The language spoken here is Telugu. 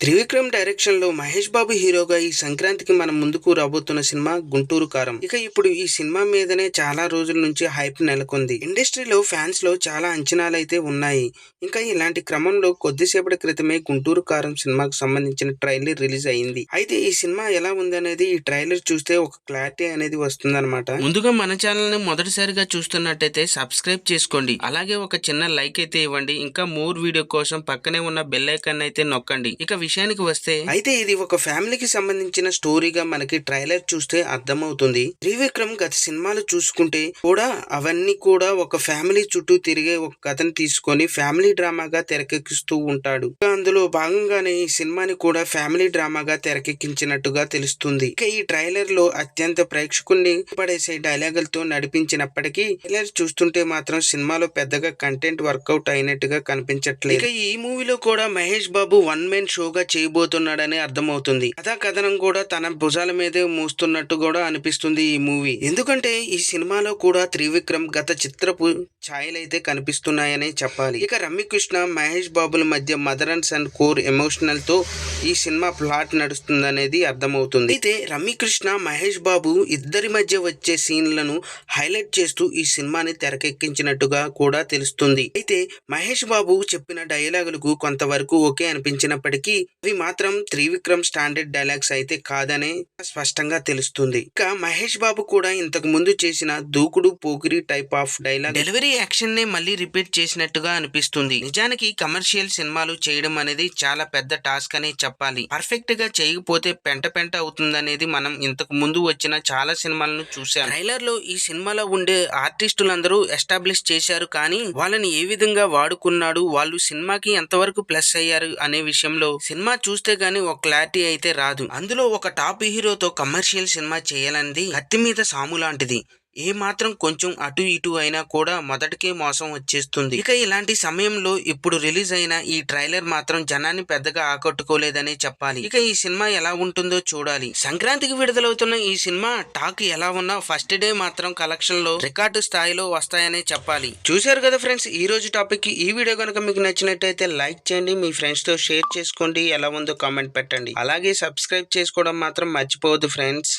త్రివిక్రమ్ డైరెక్షన్లో మహేష్ బాబు హీరోగా ఈ సంక్రాంతికి మనం ముందుకు రాబోతున్న సినిమా గుంటూరు కారం. ఇక ఇప్పుడు ఈ సినిమా మీదనే చాలా రోజుల నుంచి హైప్ నెలకొంది. ఇండస్ట్రీలో ఫ్యాన్స్లో చాలా అంచనాలు అయితే ఉన్నాయి. ఇంకా ఇలాంటి క్రమంలో కొద్దిసేపటి క్రితమే గుంటూరు కారం సినిమాకు సంబంధించిన ట్రైలర్ రిలీజ్ అయింది. అయితే ఈ సినిమా ఎలా ఉంది అనేది ఈ ట్రైలర్ చూస్తే ఒక క్లారిటీ అనేది వస్తుందన్నమాట. ముందుగా మన ఛానల్ని మొదటిసారిగా చూస్తున్నట్టయితే సబ్స్క్రైబ్ చేసుకోండి. అలాగే ఒక చిన్న లైక్ అయితే ఇవ్వండి. ఇంకా మోర్ వీడియో కోసం పక్కనే ఉన్న బెల్ ఐకాన్ అయితే నొక్కండి. ఇక విషయానికి వస్తే అయితే ఇది ఒక ఫ్యామిలీకి సంబంధించిన స్టోరీగా మనకి ట్రైలర్ చూస్తే అర్థమవుతుంది. త్రివిక్రమ్ గత సినిమాలు చూసుకుంటే కూడా అవన్నీ కూడా ఒక ఫ్యామిలీ చుట్టూ తిరిగే ఒక కథను తీసుకొని ఫ్యామిలీ డ్రామాగా తెరకెక్కిస్తూ ఉంటాడు. అందులో భాగంగానే ఈ సినిమాని కూడా ఫ్యామిలీ డ్రామాగా తెరకెక్కించినట్టుగా తెలుస్తుంది. ఇక ఈ ట్రైలర్లో అత్యంత ప్రేక్షకుల్ని పడేసే డైలాగులతో నడిపించినప్పటికీ ట్రైలర్ చూస్తుంటే మాత్రం సినిమాలో పెద్దగా కంటెంట్ వర్కౌట్ అయినట్టుగా కనిపించట్లేదు. ఇక ఈ మూవీలో కూడా మహేష్ బాబు వన్ మెన్ షోగా చేయబోతున్నాడని అర్థమవుతుంది. కథా కథనం కూడా తన భుజాల మీదే మూస్తున్నట్టు కూడా అనిపిస్తుంది ఈ మూవీ. ఎందుకంటే ఈ సినిమాలో కూడా త్రివిక్రమ్ గత చిత్రపు ఛాయలైతే కనిపిస్తున్నాయని చెప్పాలి. ఇక రమ్యకృష్ణ మహేష్ బాబుల మధ్య మదర్ అండ్ సన్ కోర్ ఎమోషనల్తో ఈ సినిమా ప్లాట్ నడుస్తుందనేది అర్థమవుతుంది. అయితే రమ్యకృష్ణ మహేష్ బాబు ఇద్దరి మధ్య వచ్చే సీన్లను హైలైట్ చేస్తూ ఈ సినిమాని తెరకెక్కించినట్టుగా కూడా తెలుస్తుంది. అయితే మహేష్ బాబు చెప్పిన డైలాగులకు కొంతవరకు ఓకే అనిపించినప్పటికీ అవి మాత్రం త్రివిక్రమ్ స్టాండర్డ్ డైలాగ్స్ అయితే కాదనే స్పష్టంగా తెలుస్తుంది. ఇక మహేష్ బాబు కూడా ఇంతకు ముందు చేసిన Dookudu Pokiri type of dialogue delivery action నే మళ్ళీ రిపీట్ చేసినట్టుగా అనిపిస్తుంది. నిజానికి కమర్షియల్ సినిమాలు చేయడం అనేది చాలా పెద్ద టాస్క్ అనే చెప్పాలి. పర్ఫెక్ట్గా చేయకపోతే పెంట పెంట అవుతుందనేది మనం ఇంతకు ముందు వచ్చిన చాలా సినిమాలను చూసాం ట్రైలర్లో ఈ సినిమాలో ఉండే ఆర్టిస్టులందరూ ఎస్టాబ్లిష్ చేశారు కానీ వాళ్ళని ఏ విధంగా వాడుకున్నాడు వాళ్ళు సినిమాకి ఎంతవరకు ప్లస్ అయ్యారు అనే విషయంలో సినిమా చూస్తే గానీ ఒక క్లారిటీ అయితే రాదు. అందులో ఒక టాప్ హీరోతో కమర్షియల్ సినిమా చేయాలన్నది కత్తి మీద సాము లాంటిది. ఏ మాత్రం కొంచెం అటు ఇటు అయినా కూడా మొదటికే మోసం వచ్చేస్తుంది. ఇక ఇలాంటి సమయంలో ఇప్పుడు రిలీజ్ అయిన ఈ ట్రైలర్ మాత్రం జనాన్ని పెద్దగా ఆకట్టుకోలేదనే చెప్పాలి. ఇక ఈ సినిమా ఎలా ఉంటుందో చూడాలి. సంక్రాంతికి విడుదలవుతున్న ఈ సినిమా టాక్ ఎలా ఉన్నా ఫస్ట్ డే మాత్రం కలెక్షన్లో రికార్డు స్థాయిలో వస్తాయనే చెప్పాలి. చూశారు కదా ఫ్రెండ్స్ ఈ రోజు టాపిక్ ఈ వీడియో కనుక మీకు నచ్చినట్టయితే లైక్ చేయండి మీ ఫ్రెండ్స్తో షేర్ చేసుకోండి ఎలా ఉందో కామెంట్ పెట్టండి. అలాగే సబ్స్క్రైబ్ చేసుకోవడం మాత్రం మర్చిపోవద్దు ఫ్రెండ్స్.